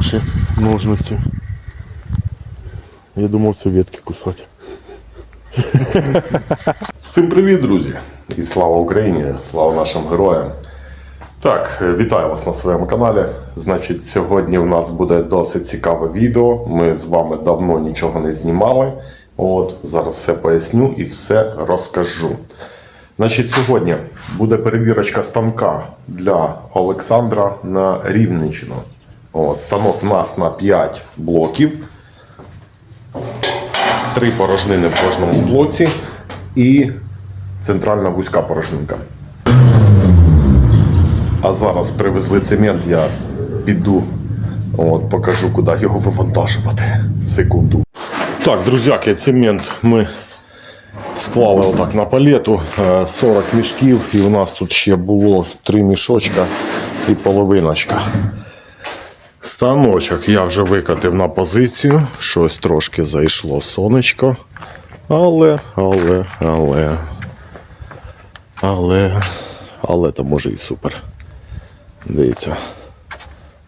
хороші ножниці. Я думав, це ветки кусати. Всім привіт, друзі! І слава Україні! Слава нашим героям! Так, вітаю вас на своєму каналі. Значить, сьогодні у нас буде досить цікаве відео. Ми з вами давно нічого не знімали. От, зараз все поясню і все розкажу. Значить, сьогодні буде перевірочка станка для Олександра на Рівненщину. От, станок у нас на 5 блоків. Три порожнини в кожному блоці і центральна вузька порожнинка. А зараз привезли цемент, я піду, от, покажу, куди його вивантажувати. Секунду. Так, друзяки, цемент ми склали отак на палету. е, 40 мішків, і у нас тут ще було 3 мішочка і половиночка. Станочок я вже викатив на позицію. Щось трошки зайшло сонечко. Але, але, але. Але. Але то може і супер. Дивіться.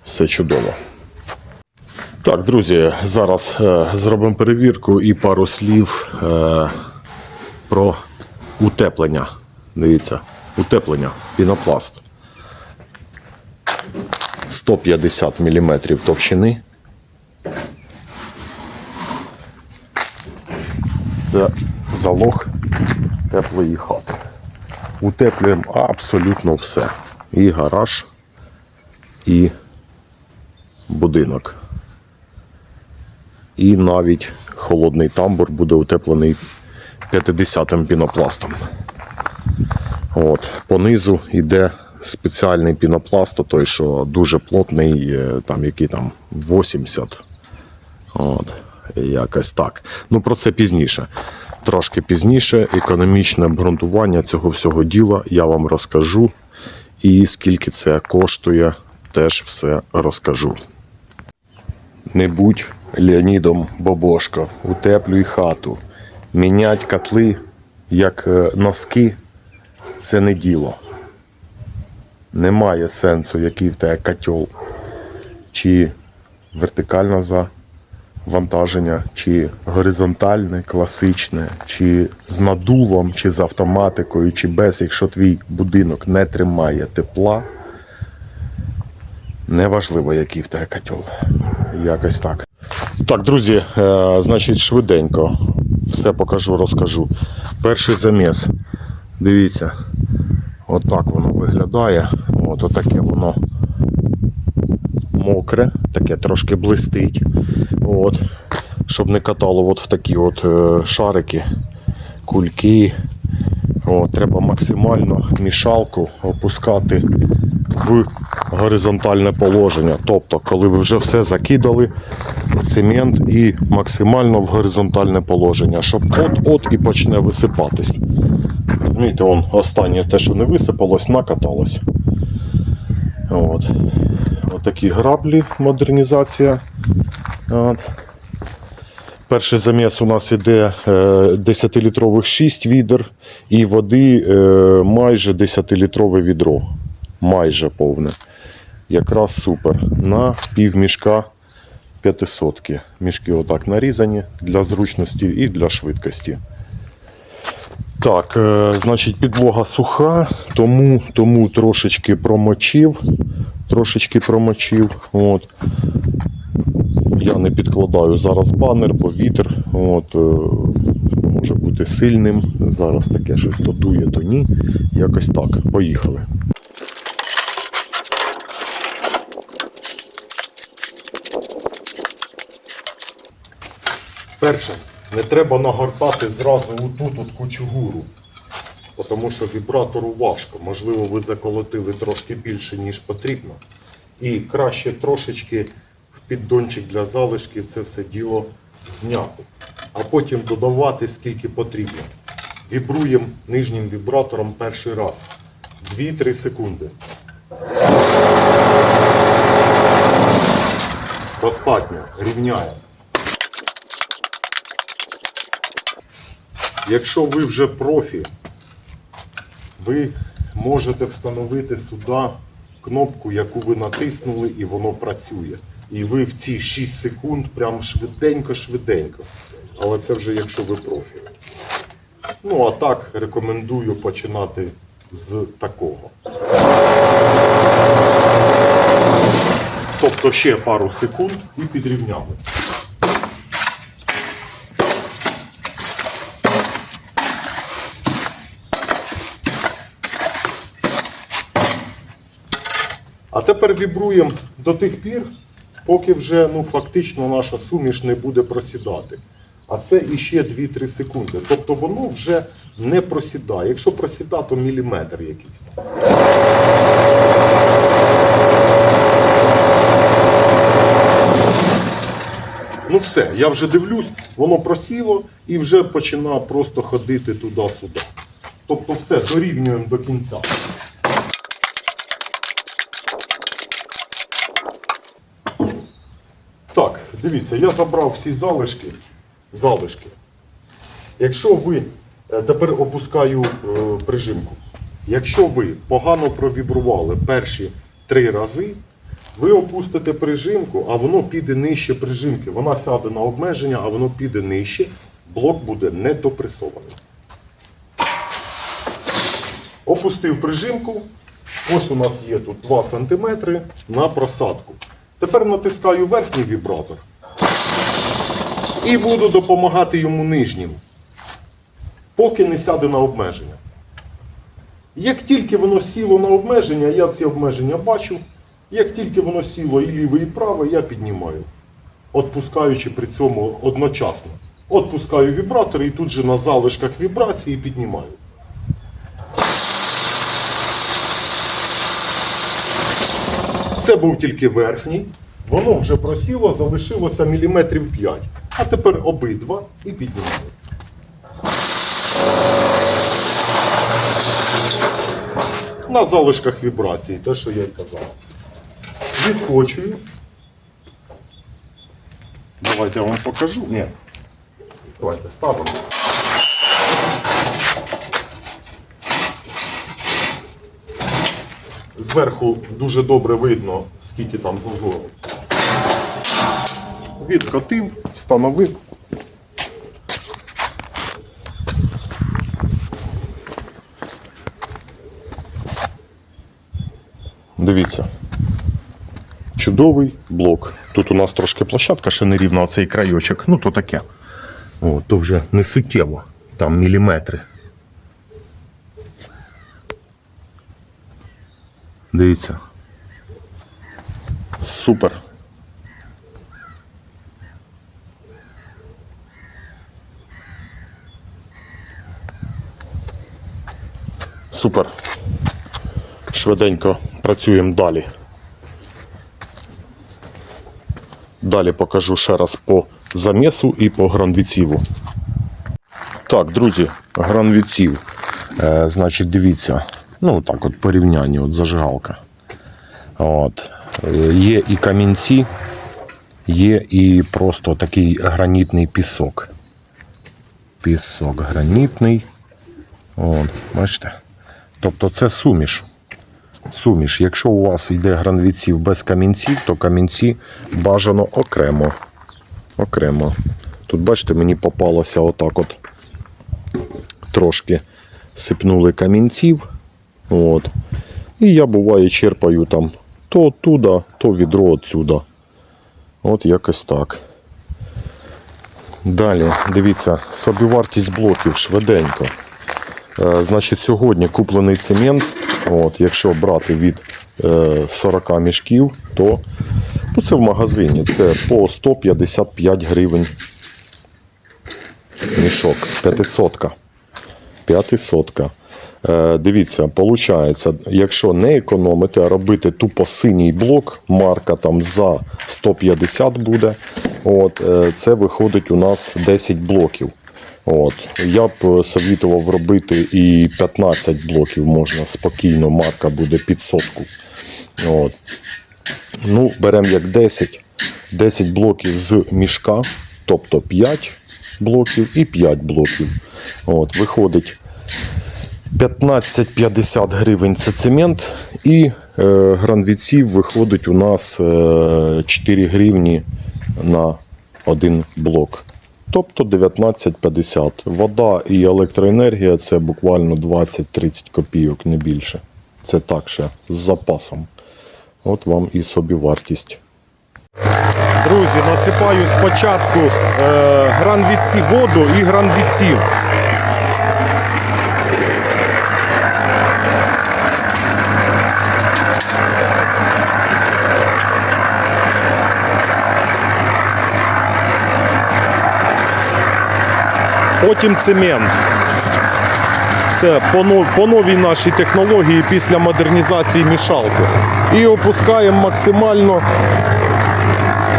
Все чудово. Так, друзі, зараз е, зробимо перевірку і пару слів е, про утеплення. Дивіться, утеплення, пінопласт. 150 мм товщини. Це залог теплої хати. Утеплюємо абсолютно все. І гараж, і будинок. І навіть холодний тамбур буде утеплений 50-м пінопластом. От, понизу йде спеціальний пінопласт, той, що дуже плотний, е, там який там 80. От, якось так. Ну про це пізніше. Трошки пізніше економічне обґрунтування цього всього діла я вам розкажу. І скільки це коштує, теж все розкажу. Не будь Леонідом Бобошко, утеплюй хату. Мінять котли як е, носки це не діло. Немає сенсу, який в тебе котел. Чи вертикальне завантаження, чи горизонтальне, класичне, чи з надувом, чи з автоматикою, чи без, якщо твій будинок не тримає тепла. Неважливо, який в тебе котел. Якось так. Так, друзі, е, значить, швиденько все покажу, розкажу. Перший заміс. Дивіться, отак воно виглядає. От отаке воно мокре, таке трошки блистить. От. Щоб не катало от в такі от е, шарики, кульки. От, треба максимально мішалку опускати в горизонтальне положення. Тобто, коли ви вже все закидали, цемент і максимально в горизонтальне положення, щоб от-от і почне висипатись. Розумієте, он останнє те, що не висипалось, накаталось. От. Отакі граблі, модернізація. От. Перший заміс у нас іде е, 10-літрових 6 відер і води е, майже 10-літрове відро. Майже повне. Якраз супер. На пів мішка 500. Мішки отак нарізані для зручності і для швидкості. Так, е, значить, підлога суха, тому, тому трошечки промочив. Трошечки промочив. От. Я не підкладаю зараз банер, бо вітер от, е, може бути сильним. Зараз таке щось то дує, то ні. Якось так. Поїхали. Перше, не треба нагортати зразу отут от кучугуру. Тому що вібратору важко. Можливо, ви заколотили трошки більше, ніж потрібно. І краще трошечки в піддончик для залишків це все діло зняти. А потім додавати скільки потрібно. Вібруємо нижнім вібратором перший раз. 2-3 секунди. Достатньо. Рівняємо. Якщо ви вже профі, ви можете встановити сюди кнопку, яку ви натиснули, і воно працює. І ви в ці 6 секунд прям швиденько-швиденько. Але це вже якщо ви профі. Ну, а так рекомендую починати з такого. Тобто ще пару секунд і підрівняли. А тепер вібруємо до тих пір, поки вже ну, фактично наша суміш не буде просідати. А це іще 2-3 секунди. Тобто воно вже не просідає. Якщо просідає, то міліметр якийсь. Ну все, я вже дивлюсь, воно просіло і вже починає просто ходити туди-сюди. Тобто все, дорівнюємо до кінця. Так, дивіться, я забрав всі залишки. залишки. Якщо ви, е, тепер опускаю е, прижимку. Якщо ви погано провібрували перші три рази, ви опустите прижимку, а воно піде нижче прижимки. Вона сяде на обмеження, а воно піде нижче. Блок буде не допресований. Опустив прижимку. Ось у нас є тут 2 см на просадку. Тепер натискаю верхній вібратор і буду допомагати йому нижнім, поки не сяде на обмеження. Як тільки воно сіло на обмеження, я ці обмеження бачу. Як тільки воно сіло і ліве, і праве, я піднімаю, отпускаючи при цьому одночасно. Отпускаю вібратор і тут же на залишках вібрації піднімаю. Це був тільки верхній. Воно вже просіло, залишилося міліметрів 5. А тепер обидва і піднімаю. На залишках вібрації, те, що я й казав. Відкочую. Давайте я вам покажу. Ні. Давайте ставимо. Зверху дуже добре видно, скільки там зазору. Відкотив, встановив. Дивіться. Чудовий блок. Тут у нас трошки площадка ще не рівна, оцей крайочок. Ну, то таке. О, то вже не суттєво. Там міліметри. Дивіться. Супер. Супер. Швиденько працюємо далі. Далі покажу ще раз по замісу і по гранвіціву. Так, друзі, гранвіців. Е, значить, дивіться. Ну, так от порівняння, от зажигалка. От. Е, Є і камінці, є і просто такий гранітний пісок. Пісок гранітний. От, бачите? Тобто це суміш. Суміш. Якщо у вас йде гранвіців без камінців, то камінці бажано окремо. Окремо. Тут, бачите, мені попалося отак от трошки сипнули камінців. От. І я буває черпаю там то оттуда, то відро отсюда. От якось так. Далі, дивіться, собівартість блоків швиденько. Е, значить, сьогодні куплений цемент. От, якщо брати від е, 40 мішків, то ну, це в магазині. Це по 155 гривень мішок. 500. 500. Е, дивіться, виходить, якщо не економити, а робити тупо синій блок, марка там за 150 буде. От, е, це виходить у нас 10 блоків. От. Я б совітував робити і 15 блоків можна спокійно, марка буде під сотку. От. Ну, беремо як 10. 10 блоків з мішка, тобто 5 блоків і 5 блоків. От, виходить 15-50 гривень це цемент і е, гранвіців виходить у нас е, 4 гривні на один блок. Тобто 19,50. Вода і електроенергія це буквально 20-30 копійок, не більше. Це так ще з запасом. От вам і собівартість. Друзі, насипаю спочатку е, гранвіці воду і гранвіців. Потім цемент. Це по, новій нашій технології після модернізації мішалки. І опускаємо максимально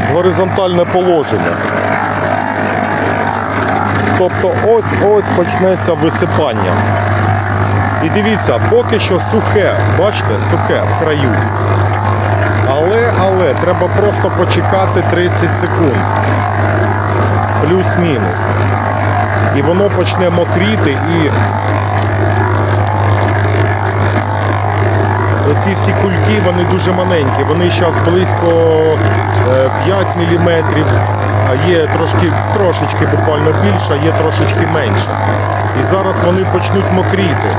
в горизонтальне положення. Тобто ось ось почнеться висипання. І дивіться, поки що сухе, бачите, сухе в краю. Але, але, треба просто почекати 30 секунд. Плюс-мінус. І воно почне мокріти і Оці всі кульки, вони дуже маленькі. Вони зараз близько е, 5 мм, а є трошки, трошечки буквально більше, а є трошечки менше. І зараз вони почнуть мокріти.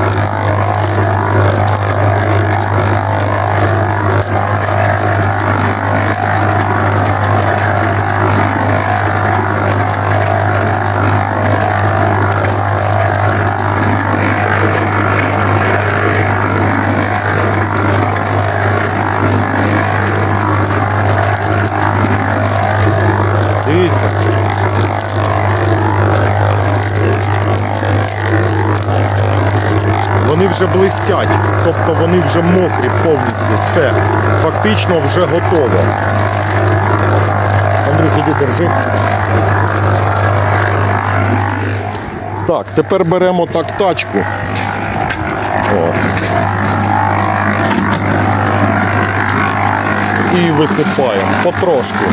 Вже блистять, тобто вони вже мокрі повністю. Все, фактично вже готово. Андрюх, іди держи. Так, тепер беремо так тачку. О. І висипаємо потрошку.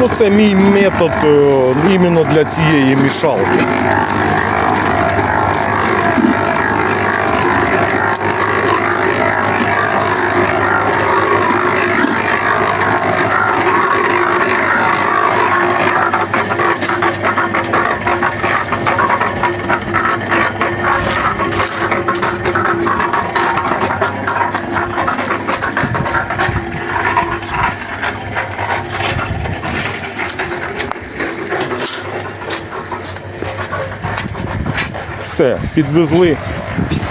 Ну, це мій метод е, іменно для цієї мішалки. Все, підвезли,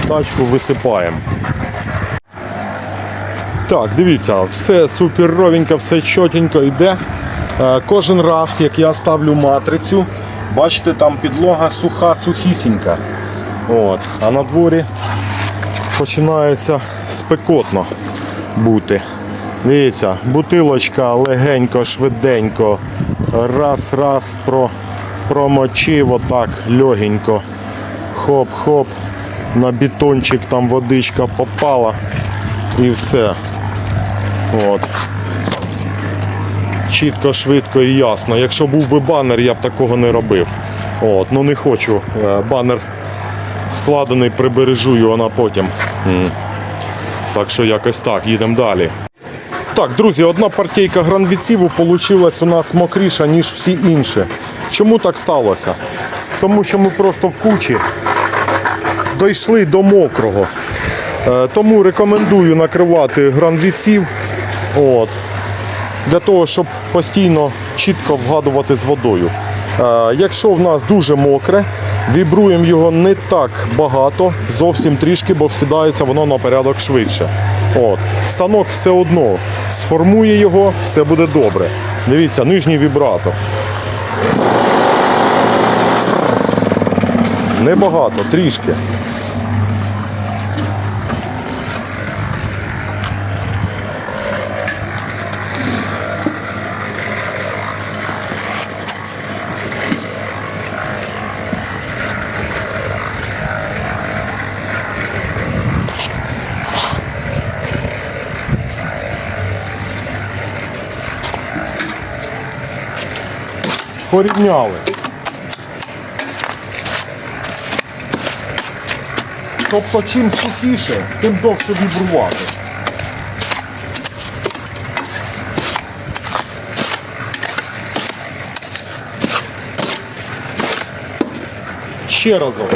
тачку висипаємо. Так, дивіться, все супер ровенько, все чотенько йде. Е, Кожен раз, як я ставлю матрицю, бачите, там підлога суха, сухісінька. От. А на дворі починається спекотно бути. Дивіться, бутилочка легенько, швиденько. Раз, раз про, промочив отак легенько. Хоп-хоп. На бетончик там водичка попала. І все. От. Чітко, швидко і ясно. Якщо був би банер, я б такого не робив. От, ну не хочу. Е, Банер складений, прибережу його на потім. Так що якось так, їдемо далі. Так, друзі, одна партійка гранвіціву вийшла у нас мокріша, ніж всі інші. Чому так сталося? Тому що ми просто в кучі дійшли до мокрого. Е, Тому рекомендую накривати гранвіців. От. Для того, щоб постійно чітко вгадувати з водою. Е, Якщо в нас дуже мокре, вібруємо його не так багато, зовсім трішки, бо всідається воно на порядок швидше. От. Станок все одно сформує його, все буде добре. Дивіться, нижній вібратор. Небагато, трішки. Порівняли. Тобто чим сухіше, тим довше вібрувати. Ще разок.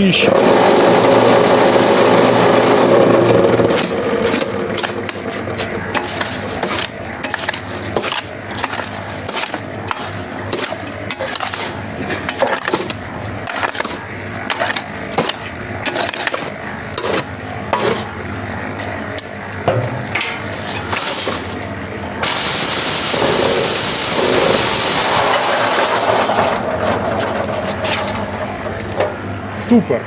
І Супер.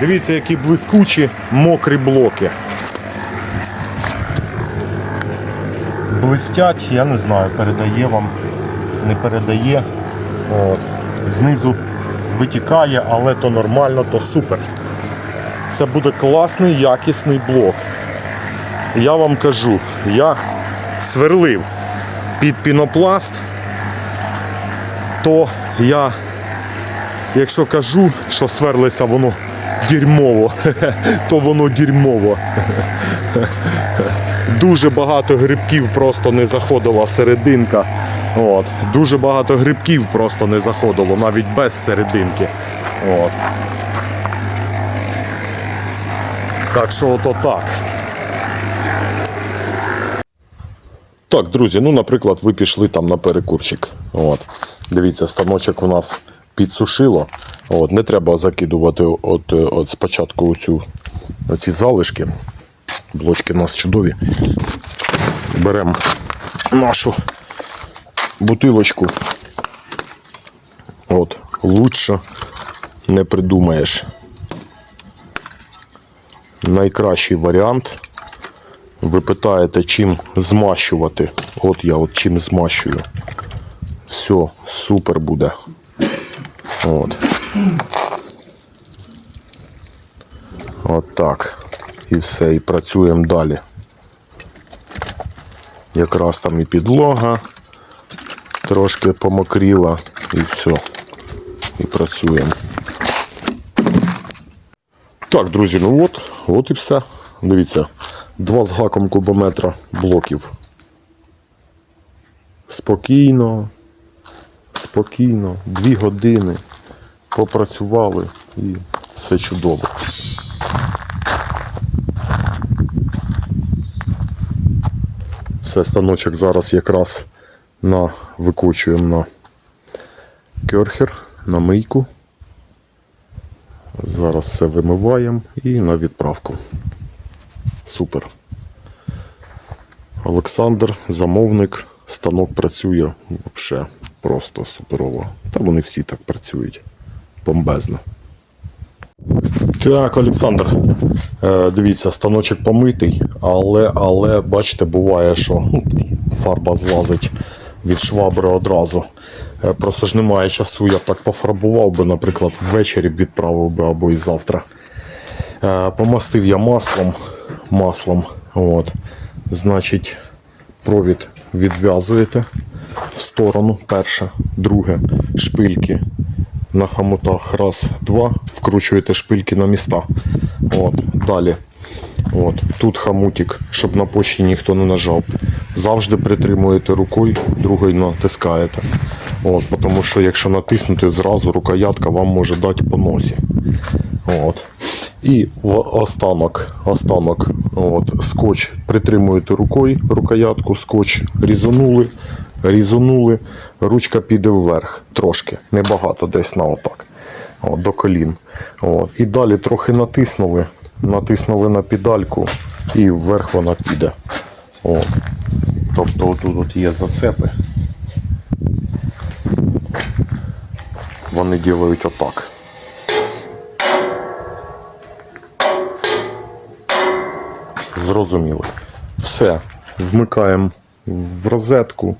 Дивіться, які блискучі мокрі блоки. Блистять, я не знаю, передає вам, не передає. От. Знизу витікає, але то нормально, то супер. Це буде класний, якісний блок. Я вам кажу, я сверлив під пінопласт, то я Якщо кажу, що сверлиться воно дерьмово, то воно дерьмово. Дуже багато грибків просто не заходила серединка. От. Дуже багато грибків просто не заходило, навіть без серединки. От. Так що ото так. Так, друзі, ну, наприклад, ви пішли там на перекурчик. От. Дивіться, станочок у нас підсушило. От, не треба закидувати от, от спочатку оцю, оці залишки. Блочки у нас чудові. Беремо нашу бутилочку. От, лучше не придумаєш. Найкращий варіант. Ви питаєте, чим змащувати. От я от чим змащую. Все, супер буде. От. От так. І все, і працюємо далі. Якраз там і підлога трошки помокріла, і все. І працюємо. Так, друзі, ну от, от і все. Дивіться, два з гаком кубометра блоків. Спокійно, спокійно, дві години попрацювали і все чудово. Все, станочок зараз якраз на викочуємо на керхер, на мийку. Зараз все вимиваємо і на відправку. Супер. Олександр, замовник, станок працює взагалі просто суперово. Та вони всі так працюють. Бомбезно. Так, Олександр, е, дивіться, станочок помитий, але, але бачите, буває, що ну, фарба злазить від швабри одразу. Е, Просто ж немає часу, я б так пофарбував би, наприклад, ввечері б відправив би або і завтра. Е, Помастив я маслом. маслом от. Значить, провід відв'язуєте в сторону. Перше, друге, шпильки на хомутах. Раз, два. Вкручуєте шпильки на міста. От. Далі. От. Тут хомутик, щоб на почті ніхто не нажав. Завжди притримуєте рукою, другою натискаєте. От, тому що якщо натиснути зразу, рукоятка вам може дати по носі. От. І в останок, останок от, скотч притримуєте рукою, рукоятку, скотч різанули, різанули, ручка піде вверх трошки, небагато, десь на отак. От, до колін. От. І далі трохи натиснули, натиснули на педальку і вверх вона піде. От. Тобто отут от є зацепи. Вони ділають отак. Зрозуміло. Все. Вмикаємо в розетку.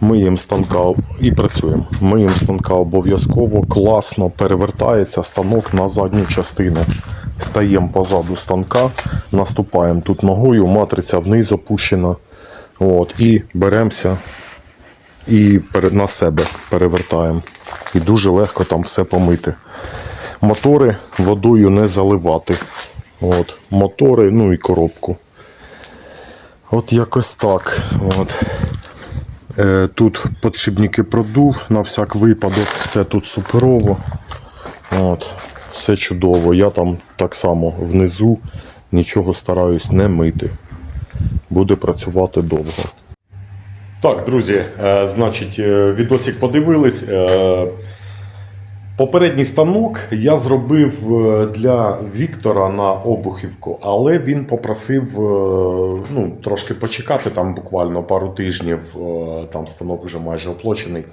Миємо станка і працюємо. Миємо станка обов'язково, класно перевертається станок на задню частину. Стаємо позаду станка, наступаємо тут ногою, матриця вниз опущена. От, і беремося і на себе перевертаємо. І дуже легко там все помити. Мотори водою не заливати. От, мотори, ну і коробку. От якось так. От. Е, Тут подшипники продув, на всяк випадок, все тут суперово. От, все чудово. Я там так само внизу нічого стараюсь не мити. Буде працювати довго. Так, друзі, е, значить, е, відосик подивились. Е, Попередній станок я зробив е, для Віктора на обухівку, але він попросив е, ну, трошки почекати, там буквально пару тижнів, е, там станок вже майже оплачений.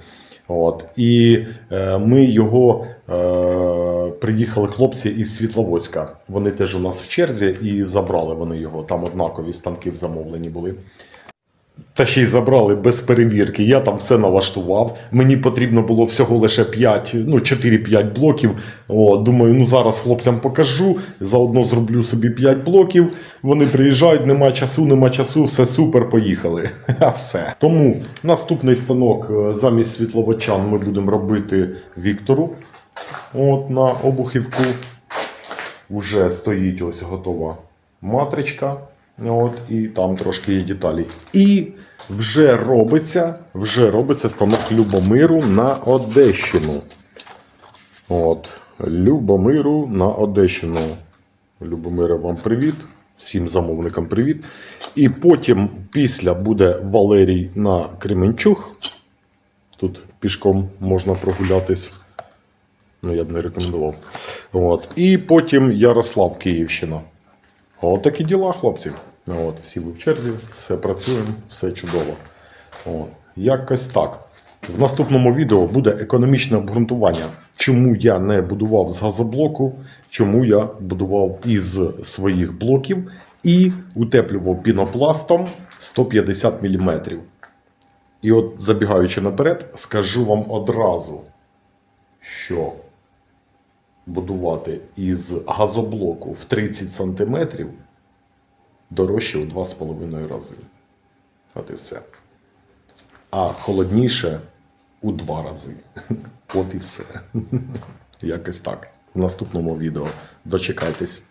От. І е, ми його е, приїхали хлопці із Світловодська. Вони теж у нас в черзі і забрали вони його. Там однакові станки замовлені були. Та ще й забрали без перевірки. Я там все налаштував. Мені потрібно було всього лише 5, ну 4-5 блоків. О, думаю, ну зараз хлопцям покажу. Заодно зроблю собі 5 блоків. Вони приїжджають, нема часу, нема часу, все супер, поїхали. А все. Тому наступний станок е, замість світловочан ми будемо робити Віктору. От на обухівку. Вже стоїть ось готова матричка. От, і там трошки є деталі. І вже робиться, вже робиться станок Любомиру на Одещину. От, Любомиру на Одещину. Любомире, вам привіт. Всім замовникам привіт. І потім, після буде Валерій на Кременчуг. Тут пішком можна прогулятись. Ну, я б не рекомендував. От. І потім Ярослав Київщина. От такі діла, хлопці. От, всі ви в черзі, все працюємо, все чудово. От. Якось так. В наступному відео буде економічне обґрунтування, чому я не будував з газоблоку, чому я будував із своїх блоків і утеплював пінопластом 150 мм. І от, забігаючи наперед, скажу вам одразу, що будувати із газоблоку в 30 см дорожче у 2,5 рази. От і все. А холодніше у 2 рази. От і все. Якось так. В наступному відео. Дочекайтесь.